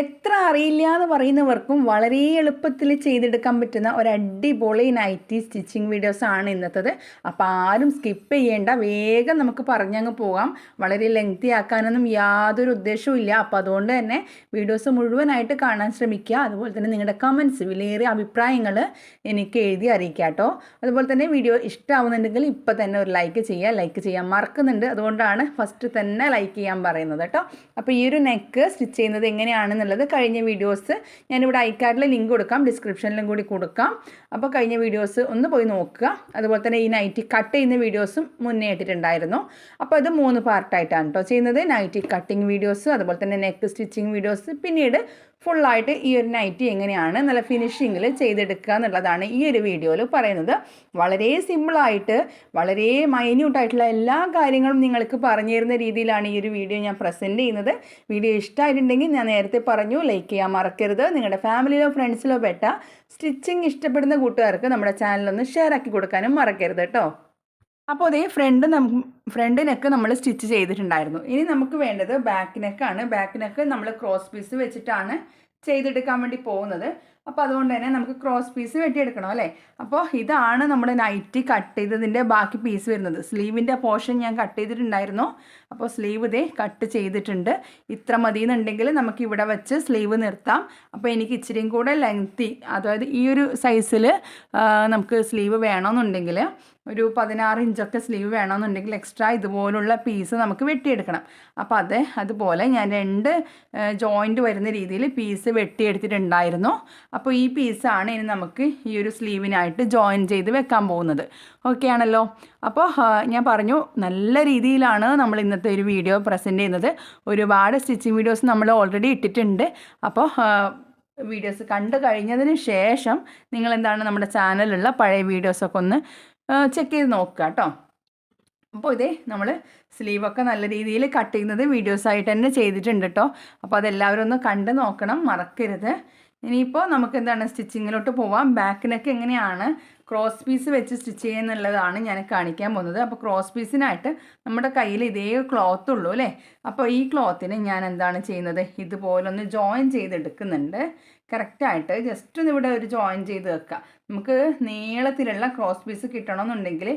എത്ര അറിയില്ല എന്ന് പറയുന്നവർക്കും വളരെ എളുപ്പത്തിൽ ചെയ്തെടുക്കാൻ പറ്റുന്ന ഒരു അടിപൊളി നൈറ്റി സ്റ്റിച്ചിങ് വീഡിയോസ് ആണ് ഇന്നത്തത്. അപ്പോൾ ആരും സ്കിപ്പ് ചെയ്യേണ്ട. വേഗം നമുക്ക് പറഞ്ഞങ്ങ് പോകാം. വളരെ ലെങ്തി ആക്കാനൊന്നും യാതൊരു ഉദ്ദേശവും ഇല്ല. അപ്പോൾ അതുകൊണ്ട് തന്നെ വീഡിയോസ് മുഴുവനായിട്ട് കാണാൻ ശ്രമിക്കുക. അതുപോലെ തന്നെ നിങ്ങളുടെ കമൻസ് വിലയേറിയ അഭിപ്രായങ്ങൾ എനിക്ക് എഴുതി അറിയിക്കുക കേട്ടോ. അതുപോലെ തന്നെ വീഡിയോ ഇഷ്ടമാവുന്നുണ്ടെങ്കിൽ ഇപ്പോൾ തന്നെ ഒരു ലൈക്ക് ചെയ്യുക. ലൈക്ക് ചെയ്യാൻ മറക്കുന്നുണ്ട്. അതുകൊണ്ടാണ് ഫസ്റ്റ് തന്നെ ലൈക്ക് ചെയ്യാൻ പറയുന്നത് കേട്ടോ. അപ്പോൾ ഈ ഒരു നെക്ക് സ്റ്റിച്ച് ചെയ്യുന്നത് എങ്ങനെയാണെന്നുള്ളത് കഴിഞ്ഞ വീഡിയോസ് ഞാനിവിടെ ഐക്കാർഡിൽ ലിങ്ക് കൊടുക്കാം ഡിസ്ക്രിപ്ഷനിലും കൂടി കൊടുക്കാം. അപ്പോൾ കഴിഞ്ഞ വീഡിയോസ് ഒന്ന് പോയി നോക്കുക. അതുപോലെ തന്നെ ഈ നൈറ്റി കട്ട് ചെയ്യുന്ന വീഡിയോസും മുന്നേ ഇട്ടിട്ടുണ്ടായിരുന്നു. അപ്പോൾ ഇത് മൂന്ന് പാർട്ടായിട്ടാണ് കേട്ടോ ചെയ്യുന്നത്. നൈറ്റി കട്ടിങ് വീഡിയോസ് അതുപോലെ തന്നെ നെക്ക് സ്റ്റിച്ചിങ് വീഡിയോസ് പിന്നീട് ഫുള്ളായിട്ട് ഈ ഒരു നൈറ്റി എങ്ങനെയാണ് നല്ല ഫിനിഷിങ്ങിൽ ചെയ്തെടുക്കുക എന്നുള്ളതാണ് ഈ ഒരു വീഡിയോയിൽ പറയുന്നത്. വളരെ സിമ്പിളായിട്ട് വളരെ മൈന്യൂട്ടായിട്ടുള്ള എല്ലാ കാര്യങ്ങളും നിങ്ങൾക്ക് പറഞ്ഞു തരുന്ന രീതിയിലാണ് ഈ ഒരു വീഡിയോ ഞാൻ പ്രസന്റ് ചെയ്യുന്നത്. വീഡിയോ ഇഷ്ടമായിട്ടുണ്ടെങ്കിൽ ഞാൻ നേരത്തെ പറഞ്ഞു ലൈക്ക് ചെയ്യാൻ മറക്കരുത്. നിങ്ങളുടെ ഫാമിലിയിലോ ഫ്രണ്ട്സിലോ പെട്ട സ്റ്റിച്ചിങ് ഇഷ്ടപ്പെടുന്ന കൂട്ടുകാർക്ക് നമ്മുടെ ചാനലൊന്ന് ഷെയർ ആക്കി കൊടുക്കാനും മറക്കരുത് കേട്ടോ അപ്പോൾ അതേ ഫ്രണ്ട് നമുക്ക് ഫ്രണ്ട് നെക്ക് നമ്മൾ സ്റ്റിച്ച് ചെയ്തിട്ടുണ്ടായിരുന്നു. ഇനി നമുക്ക് വേണ്ടത് ബാക്ക് നെക്കാണ് ബാക്ക് നെക്ക് നമ്മൾ ക്രോസ് പീസ് വെച്ചിട്ടാണ് ചെയ്തെടുക്കാൻ വേണ്ടി പോകുന്നത്. അപ്പോൾ അതുകൊണ്ട് തന്നെ നമുക്ക് ക്രോസ് പീസ് വെട്ടിയെടുക്കണം അല്ലേ? അപ്പോൾ ഇതാണ് നമ്മൾ നൈറ്റ് കട്ട് ചെയ്തതിന്റെ ബാക്കി പീസ് വരുന്നത്. സ്ലീവിന്റെ പോർഷൻ ഞാൻ കട്ട് ചെയ്തിട്ടുണ്ടായിരുന്നു. അപ്പോൾ സ്ലീവ് ഇതേ കട്ട് ചെയ്തിട്ടുണ്ട്. ഇത്ര മതി എന്നുണ്ടെങ്കിൽ നമുക്ക് ഇവിടെ വെച്ച് സ്ലീവ് നിർത്താം. അപ്പോൾ എനിക്ക് ഇച്ചിരിയും കൂടെ ലെങ്തി അതായത് ഈ ഒരു സൈസിൽ നമുക്ക് സ്ലീവ് വേണമെന്നുണ്ടെങ്കിൽ ഒരു പതിനാറ് ഇഞ്ചൊക്കെ സ്ലീവ് വേണമെന്നുണ്ടെങ്കിൽ എക്സ്ട്രാ ഇതുപോലുള്ള പീസ് നമുക്ക് വെട്ടിയെടുക്കണം. അപ്പോൾ അത് അതുപോലെ ഞാൻ രണ്ട് ജോയിന്റ് വരുന്ന രീതിയിൽ പീസ് വെട്ടിയെടുത്തിട്ടുണ്ടായിരുന്നു. അപ്പോൾ ഈ പീസാണ് ഇനി നമുക്ക് ഈ ഒരു സ്ലീവിനായിട്ട് ജോയിൻ ചെയ്ത് വെക്കാൻ പോകുന്നത്. ഓക്കെ ആണല്ലോ? അപ്പോൾ ഞാൻ പറഞ്ഞു നല്ല രീതിയിലാണ് നമ്മൾ ഇന്നത്തെ ഒരു വീഡിയോ പ്രസന്റ് ചെയ്യുന്നത്. ഒരുപാട് സ്റ്റിച്ചിങ് വീഡിയോസ് നമ്മൾ ഓൾറെഡി ഇട്ടിട്ടുണ്ട്. അപ്പോൾ വീഡിയോസ് കണ്ടു കഴിഞ്ഞതിന് ശേഷം നിങ്ങൾ എന്താണ് നമ്മുടെ ചാനലിലുള്ള പഴയ വീഡിയോസൊക്കെ ഒന്ന് ചെക്ക് ചെയ്ത് നോക്കുക കേട്ടോ. അപ്പോൾ ഇതേ നമ്മൾ സ്ലീവൊക്കെ നല്ല രീതിയിൽ കട്ട് ചെയ്യുന്നത് വീഡിയോസായിട്ട് തന്നെ ചെയ്തിട്ടുണ്ട് കേട്ടോ. അപ്പോൾ അതെല്ലാവരും ഒന്ന് കണ്ട് നോക്കണം. മറക്കരുത്. ഇനിയിപ്പോൾ നമുക്ക് എന്താണ് സ്റ്റിച്ചിങ്ങിലോട്ട് പോവാം. ബാക്കിനൊക്കെ എങ്ങനെയാണ് ക്രോസ് പീസ് വെച്ച് സ്റ്റിച്ച് ചെയ്യുന്നുള്ളതാണ് ഞാൻ കാണിക്കാൻ പോകുന്നത്. അപ്പോൾ ക്രോസ് പീസിനായിട്ട് നമ്മുടെ കയ്യിൽ ഇതേ ക്ലോത്ത് ഉള്ളൂ അല്ലേ? അപ്പോൾ ഈ ക്ലോത്തിന് ഞാൻ എന്താണ് ചെയ്യുന്നത്? ഇതുപോലൊന്ന് ജോയിൻ ചെയ്തെടുക്കുന്നുണ്ട്. കറക്റ്റായിട്ട് ജസ്റ്റ് ഒന്ന് ഇവിടെ ഒരു ജോയിൻ ചെയ്ത് വെക്കുക നമുക്ക് നീളത്തിലുള്ള ക്രോസ് പീസ് കിട്ടണമെന്നുണ്ടെങ്കിൽ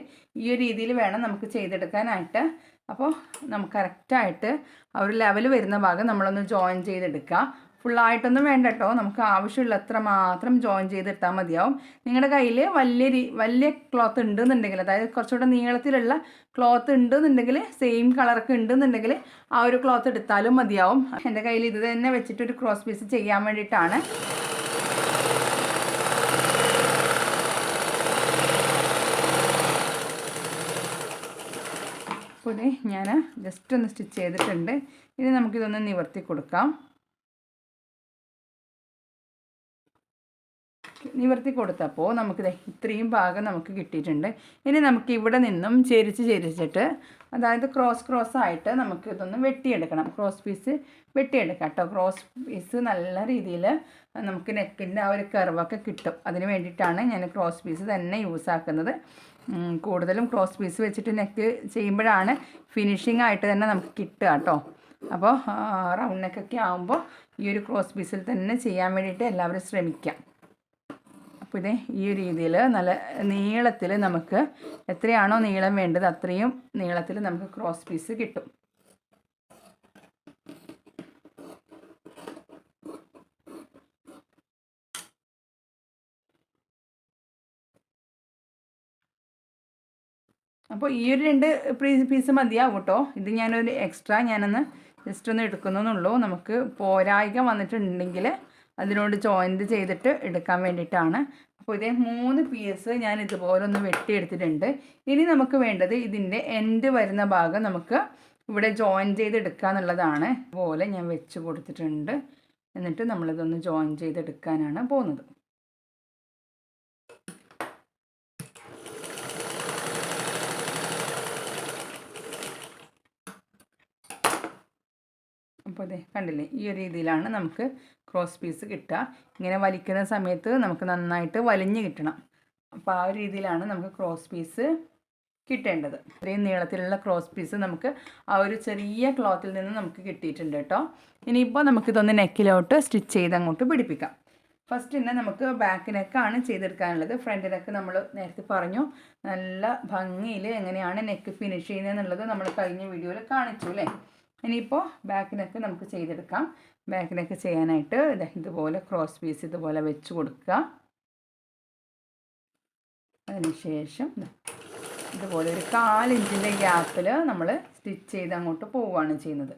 ഈ ഒരു രീതിയിൽ വേണം നമുക്ക് ചെയ്തെടുക്കാനായിട്ട്. അപ്പോൾ നമുക്ക് കറക്റ്റായിട്ട് ആ ഒരു ലെവൽ വരുന്ന ഭാഗം നമ്മളൊന്ന് ജോയിൻ ചെയ്തെടുക്കുക ഫുള്ളായിട്ടൊന്നും വേണ്ട കേട്ടോ നമുക്ക് ആവശ്യമുള്ള ആവശ്യമുള്ളത്ര മാത്രം ജോയിൻ ചെയ്തിട്ടാൽ മതിയാവും. നിങ്ങളുടെ കയ്യിൽ വലിയ വലിയ ക്ലോത്ത് ഉണ്ടെന്നുണ്ടെങ്കിൽ അതായത് കുറച്ചുകൂടെ നീളത്തിലുള്ള ക്ലോത്ത് ഉണ്ടെന്നുണ്ടെങ്കിൽ സെയിം കളറൊക്കെ ഉണ്ടെന്നുണ്ടെങ്കിൽ ആ ഒരു ക്ലോത്ത് എടുത്താലും മതിയാവും. എന്റെ കയ്യിൽ ഇത് തന്നെ വെച്ചിട്ട് ഒരു ക്രോസ് പീസ് ചെയ്യാൻ വേണ്ടിയിട്ടാണ്. അപ്പോൾ ഞാൻ ജസ്റ്റ് ഒന്ന് സ്റ്റിച്ച് ചെയ്തിട്ടുണ്ട്. ഇനി നമുക്കിതൊന്ന് നിവർത്തി കൊടുക്കാം. നിവർത്തി കൊടുത്തപ്പോൾ നമുക്ക് ഇത്രയും ഭാഗം നമുക്ക് കിട്ടിയിട്ടുണ്ട്. ഇനി നമുക്ക് ഇവിടെ നിന്നും ചെരിച്ച് ചെരിച്ചിട്ട് അതായത് ക്രോസ് ക്രോസ് ആയിട്ട് നമുക്ക് ഇതൊന്ന് വെട്ടിയെടുക്കണം. ക്രോസ് പീസ് വെട്ടിയെടുക്കാം കേട്ടോ. ക്രോസ് പീസ് നല്ല രീതിയിൽ നമുക്ക് നെക്കിന്റെ ആ ഒരു കർവൊക്കെ കിട്ടും. അതിന് വേണ്ടിയിട്ടാണ് ഞാൻ ക്രോസ് പീസ് തന്നെ യൂസ് ആക്കുന്നത്. കൂടുതലും ക്രോസ് പീസ് വെച്ചിട്ട് നെക്ക് ചെയ്യുമ്പോഴാണ് ഫിനിഷിംഗ് ആയിട്ട് തന്നെ നമുക്ക് കിട്ടുക കേട്ടോ. അപ്പോൾ റൗണ്ട് നെക്കൊക്കെ ആകുമ്പോൾ ഈ ഒരു ക്രോസ് പീസിൽ തന്നെ ചെയ്യാൻ വേണ്ടിയിട്ട് എല്ലാവരും ശ്രമിക്കാം. അപ്പോൾ ഈ രീതിയിൽ നല്ല നീളത്തിൽ നമുക്ക് എത്രയാണോ നീളം വേണ്ടത് അത്രയും നീളത്തിൽ നമുക്ക് ക്രോസ് പീസ് കിട്ടും. അപ്പോൾ ഈ ഒരു രണ്ട് പീസ് മതിയാവും കേട്ടോ ഇത് ഞാനൊരു എക്സ്ട്രാ ഞാനൊന്ന് ജസ്റ്റ് ഒന്ന് എടുക്കുന്നുള്ളൂ നമുക്ക് പോരായിക വന്നിട്ടുണ്ടെങ്കിൽ അതിനോട് ജോയിന്റ് ചെയ്തിട്ട് എടുക്കാൻ വേണ്ടിയിട്ടാണ്. അപ്പോൾ ഇതേ മൂന്ന് പീസ് ഞാൻ ഇതുപോലെ ഒന്ന് വെട്ടിയെടുത്തിട്ടുണ്ട്. ഇനി നമുക്ക് വേണ്ടത് ഇതിന്റെ എൻഡ് വരുന്ന ഭാഗം നമുക്ക് ഇവിടെ ജോയിൻ ചെയ്തെടുക്കുക എന്നുള്ളതാണ് ഇതുപോലെ ഞാൻ വെച്ച് കൊടുത്തിട്ടുണ്ട്. എന്നിട്ട് നമ്മളിതൊന്ന് ജോയിൻ ചെയ്തെടുക്കാനാണ് പോകുന്നത്. അപ്പോൾ അതെ കണ്ടില്ലേ? ഈ ഒരു രീതിയിലാണ് നമുക്ക് ക്രോസ് പീസ് കിട്ടുക. ഇങ്ങനെ വലിക്കുന്ന സമയത്ത് നമുക്ക് നന്നായിട്ട് വലിഞ്ഞ് കിട്ടണം. അപ്പോൾ ആ ഒരു രീതിയിലാണ് നമുക്ക് ക്രോസ് പീസ് കിട്ടേണ്ടത്. ഇത്രയും നീളത്തിലുള്ള ക്രോസ് പീസ് നമുക്ക് ആ ഒരു ചെറിയ ക്ലോത്തിൽ നിന്ന് നമുക്ക് കിട്ടിയിട്ടുണ്ട് കേട്ടോ. ഇനിയിപ്പോൾ നമുക്കിതൊന്ന് നെക്കിലോട്ട് സ്റ്റിച്ച് ചെയ്ത് അങ്ങോട്ട് പിടിപ്പിക്കാം. ഫസ്റ്റ് തന്നെ നമുക്ക് ബാക്ക് നെക്കാണ് ചെയ്തെടുക്കാനുള്ളത്. ഫ്രണ്ട് നെക്ക് നമ്മൾ നേരത്തെ പറഞ്ഞു. നല്ല ഭംഗിയിൽ എങ്ങനെയാണ് നെക്ക് ഫിനിഷ് ചെയ്യുന്നത് എന്നുള്ളത് നമ്മൾ കഴിഞ്ഞ വീഡിയോയിൽ കാണിച്ചു അല്ലേ? ഇനിയിപ്പോൾ ബാക്ക് നെക്ക് നമുക്ക് ചെയ്തെടുക്കാം. ബാക്ക് നെക്ക് ചെയ്യാനായിട്ട് ഇതുപോലെ ക്രോസ് പീസ് ഇതുപോലെ വെച്ച് കൊടുക്കുക. അതിനുശേഷം ഇതുപോലെ ഒരു കാലിഞ്ചിന്റെ ഗ്യാപ്പിൽ നമ്മൾ സ്റ്റിച്ച് ചെയ്ത് അങ്ങോട്ട് പോവുകയാണ് ചെയ്യുന്നത്.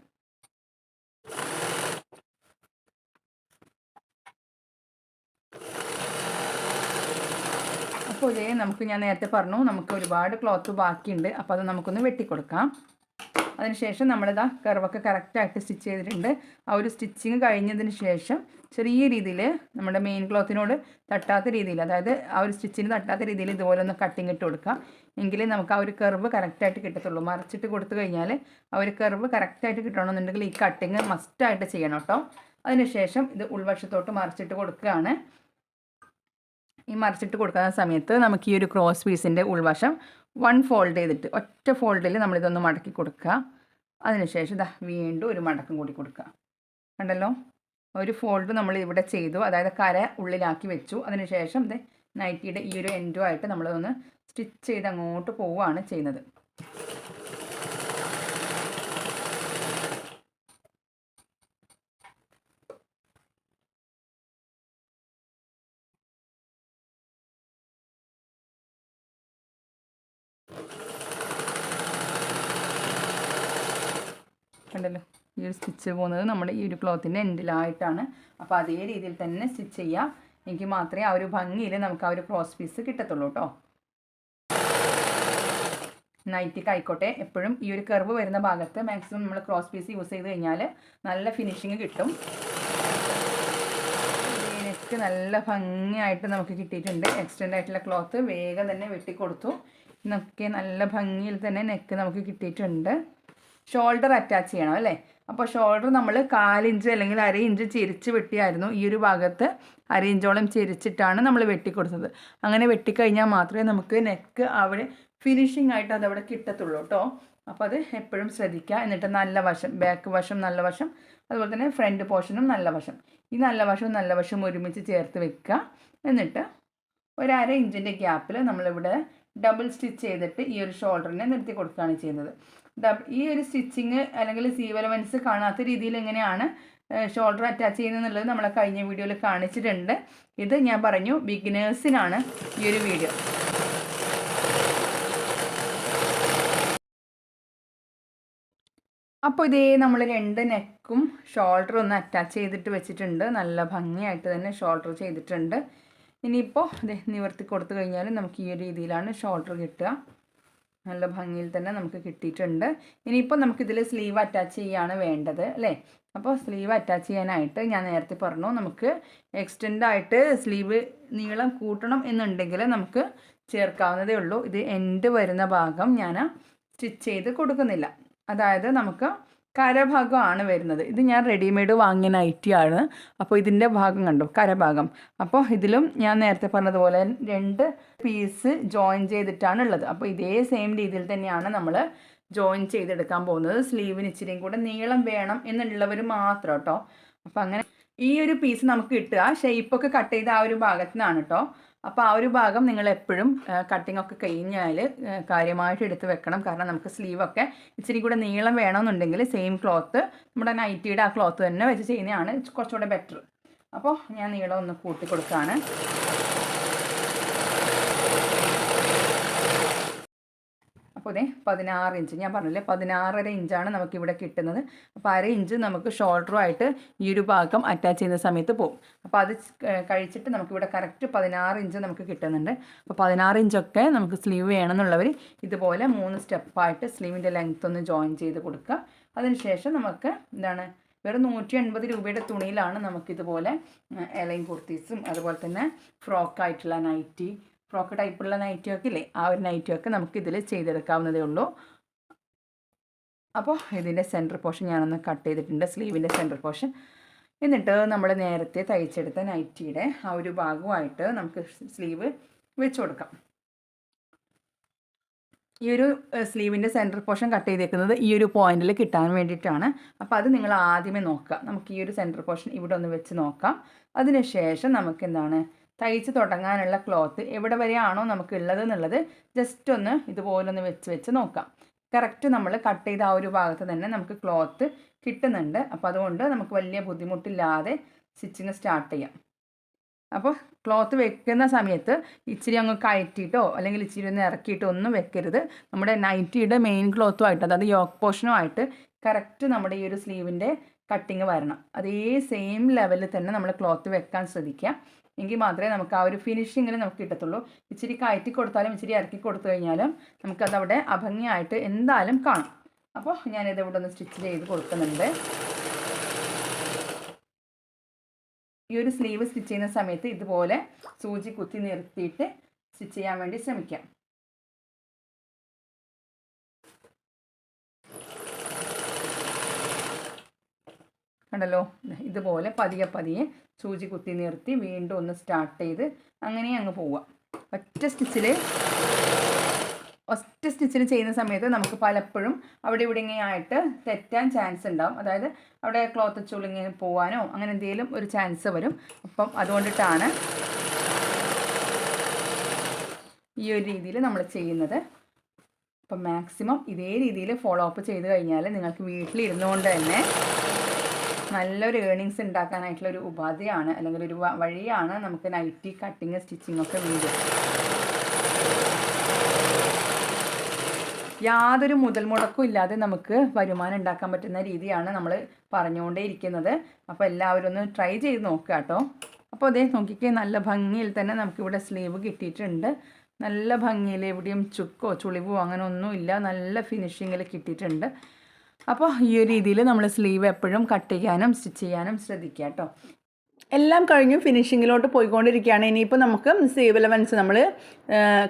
അപ്പോൾ ഇതേ നമുക്ക് ഞാൻ നേരത്തെ പറഞ്ഞു നമുക്ക് ഒരുപാട് ക്ലോത്ത് ബാക്കിയുണ്ട്. അപ്പോൾ അത് നമുക്കൊന്ന് വെട്ടിക്കൊടുക്കാം. അതിനുശേഷം നമ്മളിതാ കർവൊക്കെ കറക്റ്റായിട്ട് സ്റ്റിച്ച് ചെയ്തിട്ടുണ്ട്. ആ ഒരു സ്റ്റിച്ചിങ് കഴിഞ്ഞതിന് ശേഷം ചെറിയ രീതിയിൽ നമ്മുടെ മെയിൻ ക്ലോത്തിനോട് തട്ടാത്ത രീതിയിൽ അതായത് ആ ഒരു സ്റ്റിച്ചിന് തട്ടാത്ത രീതിയിൽ ഇതുപോലെ ഒന്ന് കട്ടിങ് ഇട്ട് കൊടുക്കാം. എങ്കിലേ നമുക്ക് ആ ഒരു കർവ് കറക്റ്റായിട്ട് കിട്ടത്തുള്ളൂ. മറിച്ചിട്ട് കൊടുത്തു കഴിഞ്ഞാൽ ആ ഒരു കർവ് കറക്റ്റായിട്ട് കിട്ടണമെന്നുണ്ടെങ്കിൽ ഈ കട്ടിങ് മസ്റ്റായിട്ട് ചെയ്യണം കേട്ടോ. അതിനുശേഷം ഇത് ഉൾവശത്തോട്ട് മറിച്ചിട്ട് കൊടുക്കുകയാണ്. ഈ മറിച്ചിട്ട് കൊടുക്കുന്ന സമയത്ത് നമുക്ക് ഈ ഒരു ക്രോസ് പീസിന്റെ ഉൾവശം വൺ ഫോൾഡ് ചെയ്തിട്ട് ഒറ്റ ഫോൾഡിൽ നമ്മളിതൊന്ന് മടക്കി കൊടുക്കുക. അതിനുശേഷം ഇതാ വീണ്ടും ഒരു മടക്കം കൂടി കൊടുക്കുക. കണ്ടല്ലോ? ഒരു ഫോൾഡ് നമ്മൾ ഇവിടെ ചെയ്തു. അതായത് കര ഉള്ളിലാക്കി വെച്ചു. അതിനുശേഷം ഇത് നൈറ്റിയുടെ ഈ ഒരു എൻഡുമായിട്ട് നമ്മളതൊന്ന് സ്റ്റിച്ച് ചെയ്ത് അങ്ങോട്ട് പോവുകയാണ് ചെയ്യുന്നത് കണ്ടല്ലോ ഈ ഒരു സ്റ്റിച്ച് പോകുന്നത് നമ്മുടെ ഈ ഒരു ക്ലോത്തിന്റെ എൻഡിലായിട്ടാണ്. അപ്പോൾ അതേ രീതിയിൽ തന്നെ സ്റ്റിച്ച് ചെയ്യുക എനിക്ക് മാത്രമേ ആ ഒരു ഭംഗിയിൽ നമുക്ക് ആ ഒരു ക്രോസ് പീസ് കിട്ടത്തുള്ളൂ കേട്ടോ. നൈറ്റിക്ക് ആയിക്കോട്ടെ. എപ്പോഴും ഈ ഒരു കർവ് വരുന്ന ഭാഗത്ത് മാക്സിമം നമ്മൾ ക്രോസ് പീസ് യൂസ് ചെയ്ത് കഴിഞ്ഞാൽ നല്ല ഫിനിഷിങ് കിട്ടും. നെക്ക് നല്ല ഭംഗിയായിട്ട് നമുക്ക് കിട്ടിയിട്ടുണ്ട്. എക്സ്റ്റൻഡ് ആയിട്ടുള്ള ക്ലോത്ത് വേഗം തന്നെ വെട്ടിക്കൊടുത്തു. ഇന്നൊക്കെ നല്ല ഭംഗിയിൽ തന്നെ നെക്ക് നമുക്ക് കിട്ടിയിട്ടുണ്ട്. ഷോൾഡർ അറ്റാച്ച് ചെയ്യണം അല്ലേ? അപ്പോൾ ഷോൾഡർ നമ്മൾ കാലിഞ്ച് അല്ലെങ്കിൽ അര ഇഞ്ച് ചിരിച്ച് വെട്ടിയായിരുന്നു. ഈ ഒരു ഭാഗത്ത് അര ഇഞ്ചോളം ചിരിച്ചിട്ടാണ് നമ്മൾ വെട്ടിക്കൊടുത്തത്. അങ്ങനെ വെട്ടിക്കഴിഞ്ഞാൽ മാത്രമേ നമുക്ക് നെക്ക് അവിടെ ഫിനിഷിംഗ് ആയിട്ട് അതവിടെ കിട്ടത്തുള്ളൂ കേട്ടോ അപ്പോൾ അത് എപ്പോഴും ശ്രദ്ധിക്കുക. എന്നിട്ട് നല്ല വശം ബാക്ക് വശം നല്ല വശം അതുപോലെ തന്നെ ഫ്രണ്ട് പോർഷനും നല്ല വശം. ഈ നല്ല വശവും നല്ല വശവും ഒരുമിച്ച് ചേർത്ത് വെക്കുക. എന്നിട്ട് ഒരു അര ഇഞ്ചിന്റെ ഗ്യാപ്പിൽ നമ്മളിവിടെ ഡബിൾ സ്റ്റിച്ച് ചെയ്തിട്ട് ഈ ഒരു ഷോൾഡറിനെ നിർത്തി കൊടുക്കുകയാണ് ചെയ്യുന്നത്. ഈ ഒരു സ്റ്റിച്ചിങ് അല്ലെങ്കിൽ സീവലവൻസ് കാണാത്ത രീതിയിൽ എങ്ങനെയാണ് ഷോൾഡർ അറ്റാച്ച് ചെയ്യുന്നത് നമ്മളെ കഴിഞ്ഞ വീഡിയോയിൽ കാണിച്ചിട്ടുണ്ട്. ഇത് ഞാൻ പറഞ്ഞു ബിഗിനേഴ്സിനാണ് ഈ ഒരു വീഡിയോ. അപ്പോൾ ഇതേ നമ്മൾ രണ്ട് നെക്കും ഷോൾഡറും ഒന്ന് അറ്റാച്ച് ചെയ്തിട്ട് വെച്ചിട്ടുണ്ട്. നല്ല ഭംഗിയായിട്ട് തന്നെ ഷോൾഡർ ചെയ്തിട്ടുണ്ട്. ഇനിയിപ്പോൾ ഇത് നിവർത്തി കൊടുത്തു കഴിഞ്ഞാൽ നമുക്ക് ഈ ഒരു രീതിയിലാണ് ഷോൾഡർ കിട്ടുക. നല്ല ഭംഗിയിൽ തന്നെ നമുക്ക് കിട്ടിയിട്ടുണ്ട്. ഇനിയിപ്പോൾ നമുക്കിതിൽ സ്ലീവ് അറ്റാച്ച് ചെയ്യാണ് വേണ്ടത് അല്ലേ? അപ്പോൾ സ്ലീവ് അറ്റാച്ച് ചെയ്യാനായിട്ട് ഞാൻ നേരത്തെ പറഞ്ഞു നമുക്ക് എക്സ്റ്റെൻഡ് ആയിട്ട് സ്ലീവ് നീളം കൂട്ടണം എന്നുണ്ടെങ്കിൽ നമുക്ക് ചേർക്കാവുന്നതേ ഉള്ളൂ. ഇത് എൻഡ് വരുന്ന ഭാഗം ഞാൻ സ്റ്റിച്ച് ചെയ്ത് കൊടുക്കുന്നില്ല. അതായത് നമുക്ക് കരഭാഗമാണ് വരുന്നത്. ഇത് ഞാൻ റെഡിമെയ്ഡ് വാങ്ങിയ നൈറ്റിയാണ് അപ്പോൾ ഇതിന്റെ ഭാഗം കണ്ടു? കരഭാഗം. അപ്പോൾ ഇതിലും ഞാൻ നേരത്തെ പറഞ്ഞതുപോലെ രണ്ട് പീസ് ജോയിൻ ചെയ്തിട്ടാണ് ഉള്ളത്. അപ്പോൾ ഇതേ സെയിം രീതിയിൽ തന്നെയാണ് നമ്മൾ ജോയിൻ ചെയ്തെടുക്കാൻ പോകുന്നത്. സ്ലീവിന് ഇച്ചിരിയും കൂടെ നീളം വേണം എന്നുള്ളവർ മാത്രം കേട്ടോ. അപ്പോൾ അങ്ങനെ ഈ ഒരു പീസ് നമുക്ക് കിട്ടുക. ഷേപ്പൊക്കെ കട്ട് ചെയ്ത ആ ഒരു ഭാഗത്തു നിന്നാണ് കേട്ടോ. അപ്പോൾ ആ ഒരു ഭാഗം നിങ്ങൾ എപ്പോഴും കട്ടിംഗ് ഒക്കെ കഴിഞ്ഞാൽ കാര്യമായിട്ട് എടുത്ത് വെക്കണം. കാരണം നമുക്ക് സ്ലീവൊക്കെ ഇച്ചിരി കൂടെ നീളം വേണമെന്നുണ്ടെങ്കിൽ സെയിം ക്ലോത്ത് നമ്മുടെ നൈറ്റിയുടെ ആ ക്ലോത്ത് തന്നെ വെച്ച് ചെയ്യുന്നതാണ് കുറച്ചുകൂടെ ബെറ്റർ അപ്പോൾ ഞാൻ നീളം ഒന്ന് കൂട്ടി കൊടുക്കുകയാണ് അപ്പോൾ ഇതേ പതിനാറ് ഇഞ്ച്. ഞാൻ പറഞ്ഞില്ലേ പതിനാറര ഇഞ്ചാണ് നമുക്കിവിടെ കിട്ടുന്നത്. അപ്പോൾ അര ഇഞ്ച് നമുക്ക് ഷോൾഡറുമായിട്ട് ഈ ഒരു ഭാഗം അറ്റാച്ച് ചെയ്യുന്ന സമയത്ത് പോകും. അപ്പോൾ അത് കഴിച്ചിട്ട് നമുക്കിവിടെ കറക്റ്റ് പതിനാറ് ഇഞ്ച് നമുക്ക് കിട്ടുന്നുണ്ട്. അപ്പോൾ പതിനാറ് ഇഞ്ചൊക്കെ നമുക്ക് സ്ലീവ് വേണമെന്നുള്ളവർ ഇതുപോലെ മൂന്ന് സ്റ്റെപ്പായിട്ട് സ്ലീവിന്റെ ലെങ്ത് ഒന്ന് ജോയിൻ ചെയ്ത് കൊടുക്കുക. അതിനുശേഷം നമുക്ക് എന്താണ് വെറും നൂറ്റി എൺപത് രൂപയുടെ തുണിയിലാണ് നമുക്കിതുപോലെ എലൈൻ കുർത്തീസും അതുപോലെ തന്നെ ഫ്രോക്കായിട്ടുള്ള നൈറ്റി ഫ്രോക്ക് ടൈപ്പുള്ള നൈറ്റിയൊക്കെ ഇല്ലേ ആ ഒരു നൈറ്റിയൊക്കെ നമുക്ക് ഇതിൽ ചെയ്തെടുക്കാവുന്നതേ ഉള്ളൂ. അപ്പോൾ ഇതിന്റെ സെന്റർ പോർഷൻ ഞാനൊന്ന് കട്ട് ചെയ്തിട്ടുണ്ട് സ്ലീവിന്റെ സെന്റർ പോർഷൻ. എന്നിട്ട് നമ്മൾ നേരത്തെ തയ്ച്ചെടുത്ത നൈറ്റിയുടെ ആ ഒരു ഭാഗമായിട്ട് നമുക്ക് സ്ലീവ് വെച്ച് കൊടുക്കാം. ഈ ഒരു സ്ലീവിന്റെ സെന്റർ പോർഷൻ കട്ട് ചെയ്തേക്കുന്നത് ഈ ഒരു പോയിന്റിൽ കിട്ടാൻ വേണ്ടിയിട്ടാണ്. അപ്പോൾ അത് നിങ്ങൾ ആദ്യമേ നോക്കുക. നമുക്ക് ഈ ഒരു സെന്റർ പോർഷൻ ഇവിടെ ഒന്ന് വെച്ച് നോക്കാം. അതിനുശേഷം നമുക്ക് എന്താണ് തയ്ച്ച് തുടങ്ങാനുള്ള ക്ലോത്ത് എവിടെ വരെയാണോ നമുക്ക് ഉള്ളത് എന്നുള്ളത് ജസ്റ്റ് ഒന്ന് ഇതുപോലൊന്ന് വെച്ച് വെച്ച് നോക്കാം. കറക്റ്റ് നമ്മൾ കട്ട് ചെയ്ത ആ ഒരു ഭാഗത്ത് തന്നെ നമുക്ക് ക്ലോത്ത് കിട്ടുന്നുണ്ട്. അപ്പോൾ അതുകൊണ്ട് നമുക്ക് വലിയ ബുദ്ധിമുട്ടില്ലാതെ സ്റ്റിച്ചിങ് സ്റ്റാർട്ട് ചെയ്യാം. അപ്പോൾ ക്ലോത്ത് വെക്കുന്ന സമയത്ത് ഇച്ചിരി അങ്ങ് കയറ്റിയിട്ടോ അല്ലെങ്കിൽ ഇച്ചിരി ഒന്ന് ഇറക്കിയിട്ടോ ഒന്നും വെക്കരുത്. നമ്മുടെ നൈറ്റിയുടെ മെയിൻ ക്ലോത്തുമായിട്ട് അതായത് യോക്ക് പോർഷനുമായിട്ട് കറക്റ്റ് നമ്മുടെ ഈ ഒരു സ്ലീവിന്റെ കട്ടിങ് വരണം. അതേ സെയിം ലെവലിൽ തന്നെ നമ്മൾ ക്ലോത്ത് വെക്കാൻ ശ്രദ്ധിക്കുക. എങ്കിൽ മാത്രമേ നമുക്ക് ആ ഒരു ഫിനിഷിങ്ങിൽ നമുക്ക് കിട്ടത്തുള്ളൂ. ഇച്ചിരി കയറ്റി കൊടുത്താലും ഇച്ചിരി ഇറക്കി കൊടുത്തു കഴിഞ്ഞാലും നമുക്കതവിടെ അഭംഗിയായിട്ട് എന്തായാലും കാണും. അപ്പോൾ ഞാനിത് ഇവിടെ ഒന്ന് സ്റ്റിച്ച് ചെയ്ത് കൊടുക്കുന്നുണ്ട്. ഈ ഒരു സ്ലീവ് സ്റ്റിച്ച് ചെയ്യുന്ന സമയത്ത് ഇതുപോലെ സൂചി കുത്തി നിർത്തിയിട്ട് സ്റ്റിച്ച് ചെയ്യാൻ വേണ്ടി ശ്രമിക്കാം. കണ്ടല്ലോ ഇതുപോലെ പതിയെ പതിയെ സൂചി കുത്തി നിർത്തി വീണ്ടും ഒന്ന് സ്റ്റാർട്ട് ചെയ്ത് അങ്ങനെ അങ്ങ് പോവുക ഒറ്റ സ്റ്റിച്ചിൽ ഒറ്റ സ്റ്റിച്ചിൽ ചെയ്യുന്ന സമയത്ത് നമുക്ക് പലപ്പോഴും അവിടെ ഇവിടെ ഇങ്ങനെയായിട്ട് തെറ്റാൻ ചാൻസ് ഉണ്ടാവും. അതായത് അവിടെ ക്ലോത്ത് ചുളുങ്ങി പോവാനോ അങ്ങനെ എന്തെങ്കിലും ഒരു ചാൻസ് വരും. അപ്പം അതുകൊണ്ടിട്ടാണ് ഈ ഒരു രീതിയിൽ നമ്മൾ ചെയ്യുന്നത്. അപ്പം മാക്സിമം ഇതേ രീതിയിൽ ഫോളോ അപ്പ് ചെയ്ത് കഴിഞ്ഞാൽ നിങ്ങൾക്ക് വീട്ടിലിരുന്നുകൊണ്ട് തന്നെ നല്ലൊരു ഏണിങ്സ് ഉണ്ടാക്കാനായിട്ടുള്ള ഒരു ഉപാധിയാണ് അല്ലെങ്കിൽ ഒരു വഴിയാണ് നമുക്ക് നൈറ്റി കട്ടിങ് സ്റ്റിച്ചിങ് ഒക്കെ വീട്. യാതൊരു മുതൽ മുടക്കും ഇല്ലാതെ നമുക്ക് വരുമാനം ഉണ്ടാക്കാൻ പറ്റുന്ന രീതിയാണ് നമ്മൾ പറഞ്ഞുകൊണ്ടേ ഇരിക്കുന്നത്. അപ്പോൾ എല്ലാവരും ഒന്ന് ട്രൈ ചെയ്ത് നോക്കുക കേട്ടോ. അപ്പോൾ അതേ നോക്കിക്കേ നല്ല ഭംഗിയിൽ തന്നെ നമുക്കിവിടെ സ്ലീവ് കിട്ടിയിട്ടുണ്ട്. നല്ല ഭംഗിയിൽ എവിടെയും ചുക്കോ ചുളിവോ അങ്ങനെ ഒന്നുമില്ല. നല്ല ഫിനിഷിങ്ങിൽ കിട്ടിയിട്ടുണ്ട്. അപ്പോൾ ഈ ഒരു രീതിയിൽ നമ്മൾ സ്ലീവ് എപ്പോഴും കട്ട് ചെയ്യാനും സ്റ്റിച്ച് ചെയ്യാനും ശ്രദ്ധിക്കുക കേട്ടോ എല്ലാം കഴിഞ്ഞു ഫിനിഷിങ്ങിലോട്ട് പോയിക്കൊണ്ടിരിക്കുകയാണ്. ഇനിയിപ്പോൾ നമുക്ക് സീവ് ലെവൻസ് നമ്മൾ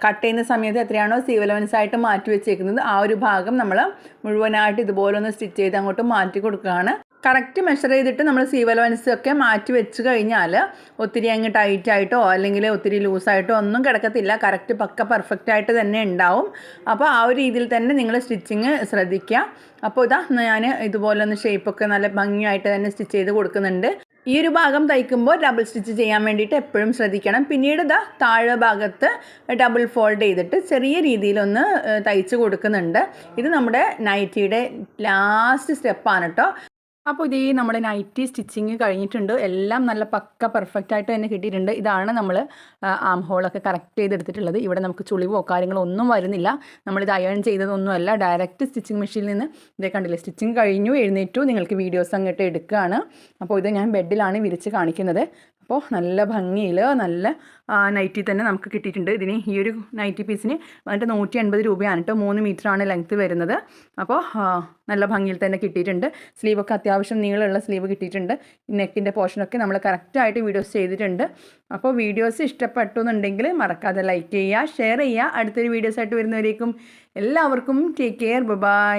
കട്ട് ചെയ്യുന്ന സമയത്ത് എത്രയാണോ സീവ് ലെവൻസ് ആയിട്ട് മാറ്റി വെച്ചേക്കുന്നത് ആ ഒരു ഭാഗം നമ്മൾ മുഴുവനായിട്ട് ഇതുപോലെ ഒന്ന് സ്റ്റിച്ച് ചെയ്ത് അങ്ങോട്ട് മാറ്റി കൊടുക്കുകയാണ്. കറക്റ്റ് മെഷർ ചെയ്തിട്ട് നമ്മൾ സീവലവൻസ് ഒക്കെ മാറ്റി വെച്ച് കഴിഞ്ഞാൽ ഒത്തിരി അങ്ങ് ടൈറ്റ് ആയിട്ടോ അല്ലെങ്കിൽ ഒത്തിരി ലൂസായിട്ടോ ഒന്നും കിടക്കത്തില്ല. കറക്റ്റ് പക്ക പെർഫെക്റ്റ് ആയിട്ട് തന്നെ ഉണ്ടാവും. അപ്പോൾ ആ ഒരു രീതിയിൽ തന്നെ നിങ്ങൾ സ്റ്റിച്ചിങ് ശ്രദ്ധിക്കുക. അപ്പോൾ ഇതാ ഞാൻ ഇതുപോലെ ഒന്ന് ഷേപ്പൊക്കെ നല്ല ഭംഗിയായിട്ട് തന്നെ സ്റ്റിച്ച് ചെയ്ത് കൊടുക്കുന്നുണ്ട്. ഈ ഒരു ഭാഗം തയ്ക്കുമ്പോൾ ഡബിൾ സ്റ്റിച്ച് ചെയ്യാൻ വേണ്ടിയിട്ട് എപ്പോഴും ശ്രദ്ധിക്കണം. പിന്നീട് ഇതാ താഴെ ഭാഗത്ത് ഡബിൾ ഫോൾഡ് ചെയ്തിട്ട് ചെറിയ രീതിയിലൊന്ന് തയ്ച്ച് കൊടുക്കുന്നുണ്ട്. ഇത് നമ്മുടെ നൈറ്റിയുടെ ലാസ്റ്റ് സ്റ്റെപ്പാണ് കേട്ടോ അപ്പോൾ ഇതേ നമ്മുടെ നൈറ്റി സ്റ്റിച്ചിങ് കഴിഞ്ഞിട്ടുണ്ട്. എല്ലാം നല്ല പക്ക പെർഫെക്റ്റ് ആയിട്ട് തന്നെ കിട്ടിയിട്ടുണ്ട്. ഇതാണ് നമ്മൾ ആം ഹോളൊക്കെ കറക്റ്റ് ചെയ്തെടുത്തിട്ടുള്ളത്. ഇവിടെ നമുക്ക് ചുളിവോ കാര്യങ്ങളോ ഒന്നും വരുന്നില്ല. നമ്മളിത് അയൺ ചെയ്തതൊന്നുമല്ല ഡയറക്റ്റ് സ്റ്റിച്ചിങ് മെഷീനിൽ നിന്ന് ഇതേ കണ്ടില്ലേ സ്റ്റിച്ചിങ് കഴിഞ്ഞു എഴുന്നേറ്റു. നിങ്ങൾക്ക് വീഡിയോസ് അങ്ങോട്ട് എടുക്കുകയാണ് അപ്പോൾ ഇത് ഞാൻ ബെഡിലാണ് വിരിച്ച് കാണിക്കുന്നത്. അപ്പോൾ നല്ല ഭംഗിയിൽ നല്ല നൈറ്റി തന്നെ നമുക്ക് കിട്ടിയിട്ടുണ്ട്. ഇതിന് ഈ ഒരു നൈറ്റി പീസിന് വന്നിട്ട് നൂറ്റി എൺപത് രൂപയാണ് കേട്ടോ മൂന്ന് മീറ്ററാണ് ലെങ്ത്ത് വരുന്നത്. അപ്പോൾ നല്ല ഭംഗിയിൽ തന്നെ കിട്ടിയിട്ടുണ്ട്. സ്ലീവൊക്കെ അത്യാവശ്യം നീളമുള്ള സ്ലീവ് കിട്ടിയിട്ടുണ്ട്. നെക്കിന്റെ പോർഷനൊക്കെ നമ്മൾ കറക്റ്റായിട്ട് വീഡിയോസ് ചെയ്തിട്ടുണ്ട്. അപ്പോൾ വീഡിയോസ് ഇഷ്ടപ്പെട്ടു എന്നുണ്ടെങ്കിൽ മറക്കാതെ ലൈക്ക് ചെയ്യുക ഷെയർ ചെയ്യുക. അടുത്തൊരു വീഡിയോസായിട്ട് വരുന്നവരേക്കും എല്ലാവർക്കും ടേക്ക് കെയർ ബൈ